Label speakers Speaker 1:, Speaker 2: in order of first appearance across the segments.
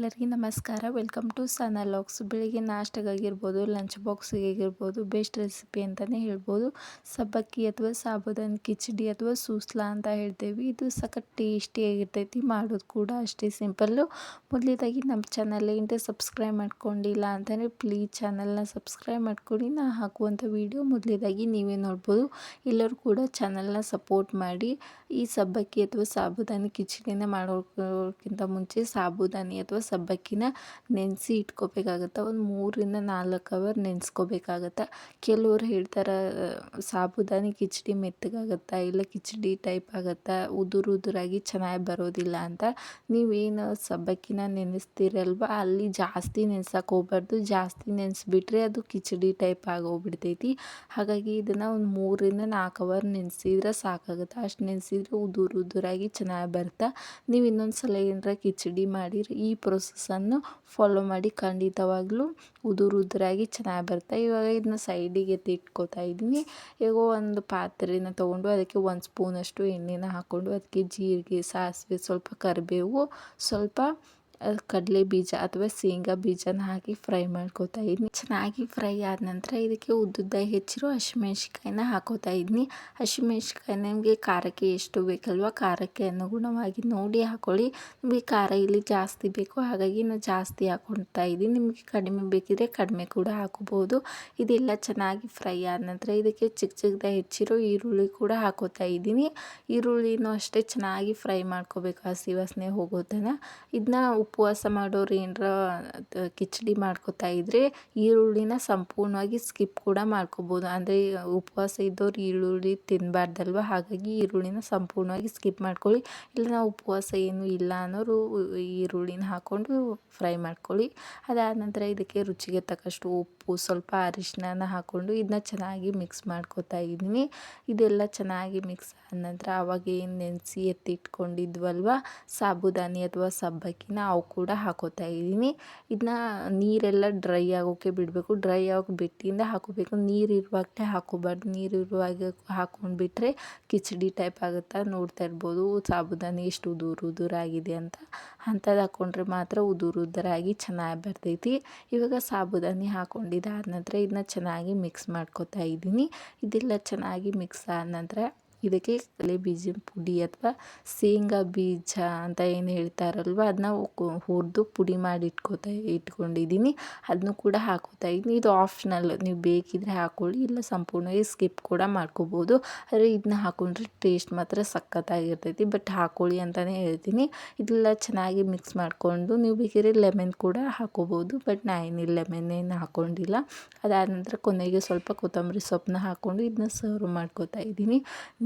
Speaker 1: ಎಲ್ಲರಿಗೂ ನಮಸ್ಕಾರ. Welcome to ಸನ ಲಾಕ್ಸ್ ಬೆಳಿಗ್ಗೆ ನಾಷ್ಟಗಾಗಿರ್ಬೋದು ಲಂಚ್ ಬಾಕ್ಸಿಗಾಗಿರ್ಬೋದು ಬೆಸ್ಟ್ ರೆಸಿಪಿ ಅಂತಲೇ ಹೇಳ್ಬೋದು. ಸಬ್ಬಕ್ಕಿ ಅಥವಾ ಸಾಬುದಾನಿ ಕಿಚಡಿ ಅಥವಾ ಸೂಸ್ಲಾ ಅಂತ ಹೇಳ್ತೇವೆ. ಇದು ಸಖತ್ ಟೇಸ್ಟಿಯಾಗಿರ್ತೈತಿ ಮಾಡೋದು ಕೂಡ ಅಷ್ಟೇ ಸಿಂಪಲ್ಲು ಮೊದಲೇದಾಗಿ ನಮ್ಮ ಚಾನಲ್ ಏನಂటే ಸಬ್ಸ್ಕ್ರೈಬ್ ಮಾಡ್ಕೊಂಡಿಲ್ಲ ಅಂತಂದರೆ ಪ್ಲೀಸ್ ಚಾನಲ್ನ ಸಬ್ಸ್ಕ್ರೈಬ್ ಮಾಡ್ಕೊಳ್ಳಿ ನಾ ಹಾಕುವಂಥ ವೀಡಿಯೋ ಮೊದಲೇದಾಗಿ ನೀವೇ ನೋಡ್ಬೋದು. ಎಲ್ಲರೂ ಕೂಡ ಚಾನಲ್ನ ಸಪೋರ್ಟ್ ಮಾಡಿ. ಈ ಸಬ್ಬಕ್ಕಿ ಅಥವಾ ಸಾಬುದಾನಿ ಕಿಚಡಿನ ಮಾಡೋಕ್ಕಿಂತ ಮುಂಚೆ ಸಾಬುದಾನಿ ಅಥವಾ ಸಬ್ಬಕ್ಕಿನ ನೆನೆಸಿ ಇಟ್ಕೋಬೇಕಾಗತ್ತೆ. ಒಂದು ಮೂರರಿಂದ ನಾಲ್ಕು ಅವರ್ ನೆನೆಸ್ಕೋಬೇಕಾಗತ್ತೆ. ಕೆಲವ್ರು ಹೇಳ್ತಾರೆ ಸಾಬುದಾನಿ ಕಿಚಡಿ ಮೆತ್ತಗಾಗತ್ತಾ? ಇಲ್ಲ ಕಿಚಡಿ ಟೈಪ್ ಆಗತ್ತೆ? ಉದುರು ಉದುರಾಗಿ ಚೆನ್ನಾಗಿ ಬರೋದಿಲ್ಲ ಅಂತ. ನೀವೇನು ಸಬ್ಬಕ್ಕಿನ ನೆನೆಸ್ತೀರಲ್ವ? ಅಲ್ಲಿ ಜಾಸ್ತಿ ನೆನ್ಸಕ್ಕೆ ಹೋಗ್ಬಾರ್ದು. ಜಾಸ್ತಿ ನೆನೆಸ್ಬಿಟ್ರೆ ಅದು ಕಿಚಡಿ ಟೈಪ್ ಆಗೋಗ್ಬಿಡ್ತೈತಿ. ಹಾಗಾಗಿ ಇದನ್ನು ಒಂದು ಮೂರರಿಂದ ನಾಲ್ಕು ಅವರ್ ನೆನೆಸಿದ್ರೆ ಸಾಕಾಗುತ್ತೆ. ಅಷ್ಟು ನೆನೆಸಿದ್ರೆ ಉದುರು ಉದುರಾಗಿ ಚೆನ್ನಾಗಿ ಬರುತ್ತೆ ನೀವು ಇನ್ನೊಂದು ಸಲ ಏನಾರ ಕಿಚಡಿ ಮಾಡಿರಿ. ಈ ಪ್ರೊಸೆಸನ್ನು ಫಾಲೋ ಮಾಡಿ ಖಂಡಿತವಾಗ್ಲೂ ಉದುರು ಉದುರಾಗಿ ಚೆನ್ನಾಗಿ ಬರುತ್ತೆ ಇವಾಗ ಇದನ್ನ ಸೈಡಿಗೆ ಎತ್ತಿಟ್ಕೋತಾ ಇದ್ದೀನಿ ಈಗ ಒಂದು ಪಾತ್ರೆನ ತೊಗೊಂಡು ಅದಕ್ಕೆ ಒಂದು ಸ್ಪೂನಷ್ಟು ಎಣ್ಣೆನ ಹಾಕ್ಕೊಂಡು ಅದಕ್ಕೆ ಜೀರಿಗೆ, ಸಾಸಿವೆ, ಸ್ವಲ್ಪ ಕರಿಬೇವು, ಸ್ವಲ್ಪ ಕಡಲೆ ಬೀಜ ಅಥವಾ ಶೇಂಗಾ ಬೀಜನ ಹಾಕಿ ಫ್ರೈ ಮಾಡ್ಕೋತಾ ಇದ್ದೀನಿ ಚೆನ್ನಾಗಿ ಫ್ರೈ ಆದ ನಂತರ ಇದಕ್ಕೆ ಉದ್ದುದ್ದ ಹೆಚ್ಚಿರೋ ಹಸಿಮೆಣ್ಸಿಕಾಯಿನ ಹಾಕೋತಾ ಇದ್ದೀನಿ ಹಸಿಮೆಣ್ಸಿಕಾಯಿ ನಿಮಗೆ ಖಾರಕ್ಕೆ ಎಷ್ಟು ಬೇಕಲ್ವ ಖಾರಕ್ಕೆ ಅನುಗುಣವಾಗಿ ನೋಡಿ ಹಾಕೊಳ್ಳಿ. ನಿಮಗೆ ಖಾರ ಇಲ್ಲಿ ಜಾಸ್ತಿ ಬೇಕು, ಹಾಗಾಗಿ ನಾನು ಜಾಸ್ತಿ ಹಾಕೊಳ್ತಾ ಇದ್ದೀನಿ. ನಿಮಗೆ ಕಡಿಮೆ ಬೇಕಿದ್ರೆ ಕಡಿಮೆ ಕೂಡ ಹಾಕೋಬೋದು. ಇದೆಲ್ಲ ಚೆನ್ನಾಗಿ ಫ್ರೈ ಆದ ನಂತರ ಇದಕ್ಕೆ ಚಿಕ್ಕ ಚಿಕ್ಕದಾಗಿ ಹೆಚ್ಚಿರೋ ಈರುಳ್ಳಿ ಕೂಡ ಹಾಕೋತಾ ಇದ್ದೀನಿ. ಈರುಳ್ಳಿನೂ ಅಷ್ಟೇ ಚೆನ್ನಾಗಿ ಫ್ರೈ ಮಾಡ್ಕೋಬೇಕು ಹಸಿ ವಾಸನೆ ಹೋಗೋತನ ಇದನ್ನ ಉಪವಾಸ ಮಾಡೋರು ಏನರ ಕಿಚಡಿ ಮಾಡ್ಕೋತಾ ಇದ್ದರೆ ಈರುಳ್ಳಿನ ಸಂಪೂರ್ಣವಾಗಿ ಸ್ಕಿಪ್ ಕೂಡ ಮಾಡ್ಕೋಬೋದು. ಅಂದರೆ ಉಪವಾಸ ಇದ್ದವ್ರು ಈರುಳ್ಳಿ ತಿನ್ನಬಾರ್ದಲ್ವ ಹಾಗಾಗಿ ಈರುಳ್ಳಿನ ಸಂಪೂರ್ಣವಾಗಿ ಸ್ಕಿಪ್ ಮಾಡ್ಕೊಳ್ಳಿ. ಇಲ್ಲ ನಾವು ಉಪವಾಸ ಏನು ಇಲ್ಲ ಅನ್ನೋರು ಈರುಳ್ಳಿನ ಹಾಕ್ಕೊಂಡು ಫ್ರೈ ಮಾಡ್ಕೊಳ್ಳಿ. ಅದಾದ ನಂತರ ಇದಕ್ಕೆ ರುಚಿಗೆ ತಕ್ಕಷ್ಟು ಉಪ್ಪು, ಸ್ವಲ್ಪ ಅರಿಶಿನ ಹಾಕ್ಕೊಂಡು ಇದನ್ನ ಚೆನ್ನಾಗಿ ಮಿಕ್ಸ್ ಮಾಡ್ಕೋತಾ ಇದ್ದೀನಿ. ಇದೆಲ್ಲ ಚೆನ್ನಾಗಿ ಮಿಕ್ಸ್ ಆದ ನಂತರ ಅವಾಗ ಏನು ನೆನೆಸಿ ಎತ್ತಿಟ್ಕೊಂಡಿದ್ವಲ್ವ? ಸಾಬುದಾನಿ ಅಥವಾ ಸಬ್ಬಕ್ಕಿನ ಕೂಡ ಹಾಕೋತಾ ಇದ್ದೀನಿ. ಇದನ್ನ ನೀರೆಲ್ಲ ಡ್ರೈ ಆಗೋಕ್ಕೆ ಬಿಡಬೇಕು. ಡ್ರೈ ಆಗೋಕೆ ಬಿಟ್ಟಿಂದ ಹಾಕೋಬೇಕು. ನೀರು ಇರುವಾಗಲೇ ಹಾಕೋಬಾರ್ದು. ನೀರು ಇರುವಾಗ ಹಾಕೊಂಡ್ಬಿಟ್ರೆ ಕಿಚಡಿ ಟೈಪ್ ಆಗುತ್ತಾ ನೋಡ್ತಾ ಇರ್ಬೋದು. ಸಾಬುದಾನಿ ಎಷ್ಟು ಉದುರು ಉದುರಾಗಿದೆ ಅಂತ. ಅಂಥದ್ದು ಹಾಕ್ಕೊಂಡ್ರೆ ಮಾತ್ರ ಉದುರು ಉದುರಾಗಿ ಚೆನ್ನಾಗಿ ಬರ್ತೈತಿ. ಇವಾಗ ಸಾಬುದಾನಿ ಹಾಕ್ಕೊಂಡಿದ್ದಾದ ನಂತರ ಇದನ್ನ ಚೆನ್ನಾಗಿ ಮಿಕ್ಸ್ ಮಾಡ್ಕೋತಾ ಇದ್ದೀನಿ. ಇದೆಲ್ಲ ಚೆನ್ನಾಗಿ ಮಿಕ್ಸ್ ಆದ ನಂತರ ಇದಕ್ಕೆ ಕಲೆ ಬೀಜದ ಪುಡಿ ಅಥವಾ ಶೇಂಗಾ ಬೀಜ ಅಂತ ಏನು ಹೇಳ್ತಾರಲ್ವ? ಅದನ್ನ ಹುರಿದು ಪುಡಿ ಮಾಡಿ ಇಟ್ಕೋತಾ ಇಟ್ಕೊಂಡಿದ್ದೀನಿ. ಅದನ್ನು ಕೂಡ ಹಾಕೋತಾ ಇದ್ದೀನಿ. ಇದು ಆಪ್ಷನಲ್ ನೀವು ಬೇಕಿದ್ದರೆ ಹಾಕ್ಕೊಳ್ಳಿ ಇಲ್ಲ ಸಂಪೂರ್ಣವಾಗಿ ಸ್ಕಿಪ್ ಕೂಡ ಮಾಡ್ಕೋಬೋದು. ಆದರೆ ಇದನ್ನ ಹಾಕ್ಕೊಂಡ್ರೆ ಟೇಸ್ಟ್ ಮಾತ್ರ ಸಖತ್ತಾಗಿರ್ತೈತಿ. ಬಟ್ ಹಾಕ್ಕೊಳ್ಳಿ ಅಂತಲೇ ಹೇಳ್ತೀನಿ. ಇದೆಲ್ಲ ಚೆನ್ನಾಗಿ ಮಿಕ್ಸ್ ಮಾಡಿಕೊಂಡು ನೀವು ಬೇಕಿದ್ರೆ ಲೆಮನ್ ಕೂಡ ಹಾಕ್ಕೋಬೋದು ಬಟ್ ನಾ ಏನಿಲ್ಲ ಲೆಮನ್ ಏನು ಹಾಕ್ಕೊಂಡಿಲ್ಲ ಅದಾದ ನಂತರ ಕೊನೆಗೆ ಸ್ವಲ್ಪ ಕೊತ್ತಂಬರಿ ಸೊಪ್ಪನ್ನ ಹಾಕ್ಕೊಂಡು ಇದನ್ನ ಸರ್ವ್ ಮಾಡ್ಕೋತಾ ಇದ್ದೀನಿ.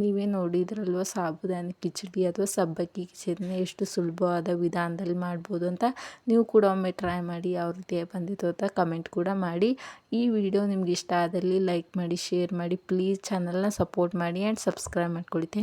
Speaker 1: ನೀವೇ ನೋಡಿದ್ರಲ್ವ? ಸಾಬುದಾನಿ ಕಿಚಡಿ ಅಥವಾ ಸಬ್ಬಕ್ಕಿ ಕಿಚಡಿನ ಎಷ್ಟು ಸುಲಭವಾದ ವಿಧಾನದಲ್ಲಿ ಮಾಡ್ಬೋದು ಅಂತ ನೀವು ಕೂಡ ಒಮ್ಮೆ ಟ್ರೈ ಮಾಡಿ ಯಾವ ರೀತಿ ಬಂದಿತ್ತು ಅಂತ ಕಮೆಂಟ್ ಕೂಡ ಮಾಡಿ. ಈ ವಿಡಿಯೋ ನಿಮ್ಗೆ ಇಷ್ಟ ಆದಲ್ಲಿ ಲೈಕ್ ಮಾಡಿ ಶೇರ್ ಮಾಡಿ ಪ್ಲೀಸ್ ಚಾನಲ್ನ ಸಪೋರ್ಟ್ ಮಾಡಿ ಆ್ಯಂಡ್ ಸಬ್ಸ್ಕ್ರೈಬ್ ಮಾಡ್ಕೊಳ್ಳಿ. ಥ್ಯಾಂಕ್